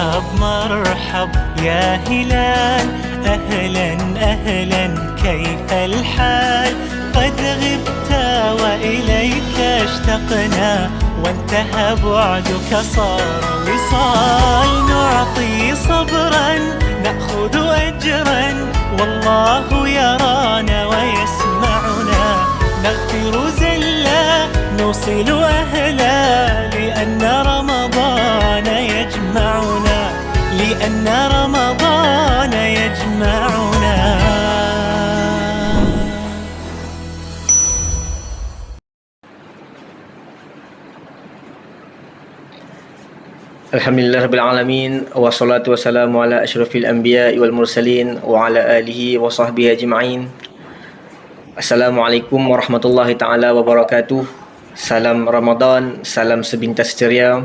مرحب مرحب يا هلال. أهلا أهلا كيف الحال؟ قد غبت وإليك اشتقنا وانتهى بعدك صار وصال. نعطي صبرا نأخذ أجرا. والله يرانا ويسمعنا رمضان يجمعنا. الحمد لله رب العالمين والصلاة والسلام على أشرف الأنبياء والمرسلين وعلى آله وصحبه أجمعين. السلام عليكم ورحمة الله تعالى وبركاته. سلام رمضان سلام سبنتس ceria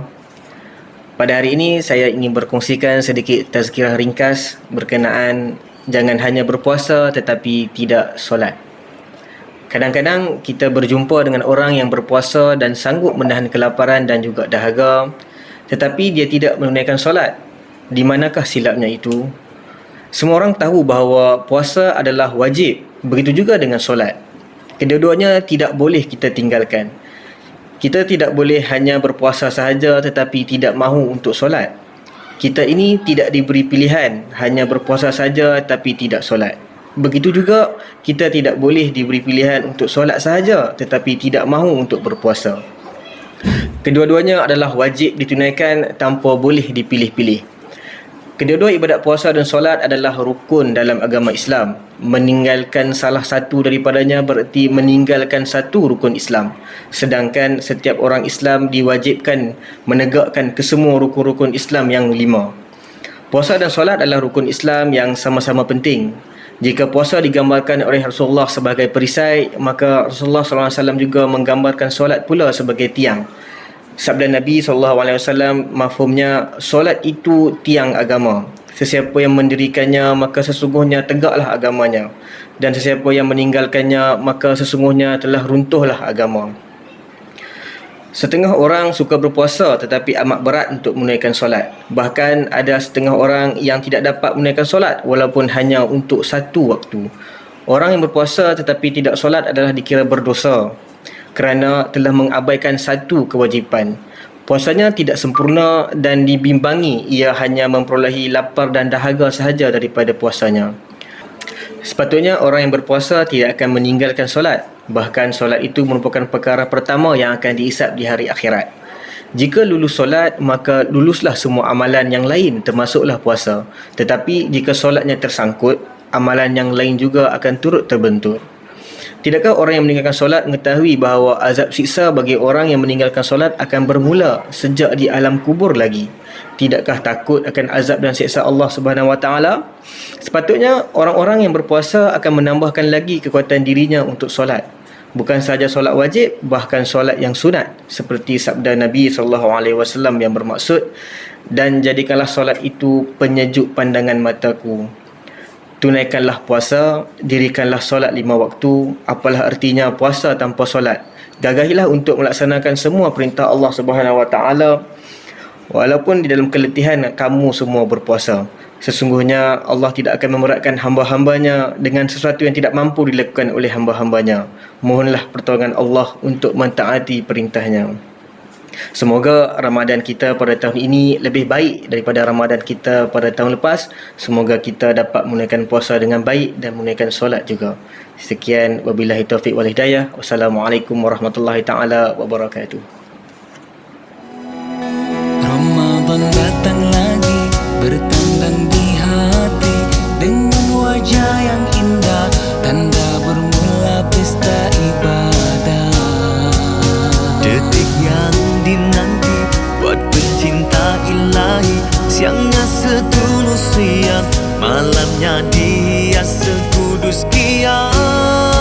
Pada hari ini saya ingin berkongsikan sedikit tazkirah ringkas Berkenaan jangan hanya berpuasa tetapi tidak solat Kadang-kadang kita berjumpa dengan orang yang berpuasa dan sanggup menahan kelaparan dan juga dahaga tetapi dia tidak menunaikan solat. Di manakah silapnya itu? Semua orang tahu bahawa puasa adalah wajib. Begitu juga dengan solat. Kedua-duanya tidak boleh kita tinggalkan. Kita tidak boleh hanya berpuasa sahaja tetapi tidak mahu untuk solat. Kita ini tidak diberi pilihan hanya berpuasa saja tapi tidak solat. Begitu juga kita tidak boleh diberi pilihan untuk solat sahaja tetapi tidak mahu untuk berpuasa. Kedua-duanya adalah wajib ditunaikan tanpa boleh dipilih-pilih. Kedua-dua ibadat puasa dan solat adalah rukun dalam agama Islam. Meninggalkan salah satu daripadanya berarti meninggalkan satu rukun Islam. Sedangkan setiap orang Islam diwajibkan menegakkan kesemua rukun-rukun Islam yang lima. Puasa dan solat adalah rukun Islam yang sama-sama penting. Jika puasa digambarkan oleh Rasulullah sebagai perisai, maka Rasulullah SAW juga menggambarkan solat pula sebagai tiang. Sabda Nabi SAW mafhumnya solat itu tiang agama. Sesiapa yang mendirikannya maka sesungguhnya tegaklah agamanya dan sesiapa yang meninggalkannya maka sesungguhnya telah runtuhlah agama. Setengah orang suka berpuasa tetapi amat berat untuk menunaikan solat. Bahkan ada setengah orang yang tidak dapat menunaikan solat walaupun hanya untuk satu waktu. Orang yang berpuasa tetapi tidak solat adalah dikira berdosa kerana telah mengabaikan satu kewajipan. Puasanya tidak sempurna dan dibimbangi ia hanya memperolehi lapar dan dahaga sahaja daripada puasanya. Sepatutnya orang yang berpuasa tidak akan meninggalkan solat. Bahkan solat itu merupakan perkara pertama yang akan diisap di hari akhirat. Jika lulus solat, maka luluslah semua amalan yang lain termasuklah puasa. Tetapi jika solatnya tersangkut, amalan yang lain juga akan turut terbentur. Tidakkah orang yang meninggalkan solat mengetahui bahawa azab siksa bagi orang yang meninggalkan solat akan bermula sejak di alam kubur lagi? Tidakkah takut akan azab dan siksa Allah Subhanahu Wa Taala? Sepatutnya orang-orang yang berpuasa akan menambahkan lagi kekuatan dirinya untuk solat. Bukan sahaja solat wajib, bahkan solat yang sunat seperti sabda Nabi sallallahu alaihi wasallam yang bermaksud dan jadikanlah solat itu penyejuk pandangan mataku tunaikanlah puasa, dirikanlah solat lima waktu. Apalah artinya puasa tanpa solat? Gagahilah untuk melaksanakan semua perintah Allah Subhanahu Wa Taala walaupun di dalam keletihan kamu semua berpuasa. Sesungguhnya Allah tidak akan memeratkan hamba-hambanya dengan sesuatu yang tidak mampu dilakukan oleh hamba-hambanya. Mohonlah pertolongan Allah untuk mentaati perintahnya. Semoga Ramadan kita pada tahun ini lebih baik daripada Ramadan kita pada tahun lepas. Semoga kita dapat menunaikan puasa dengan baik dan menunaikan solat juga. Sekian wabillahi taufik wal hidayah. Wassalamualaikum warahmatullahi taala wabarakatuh. setulus siang Malamnya dia sekudus kian.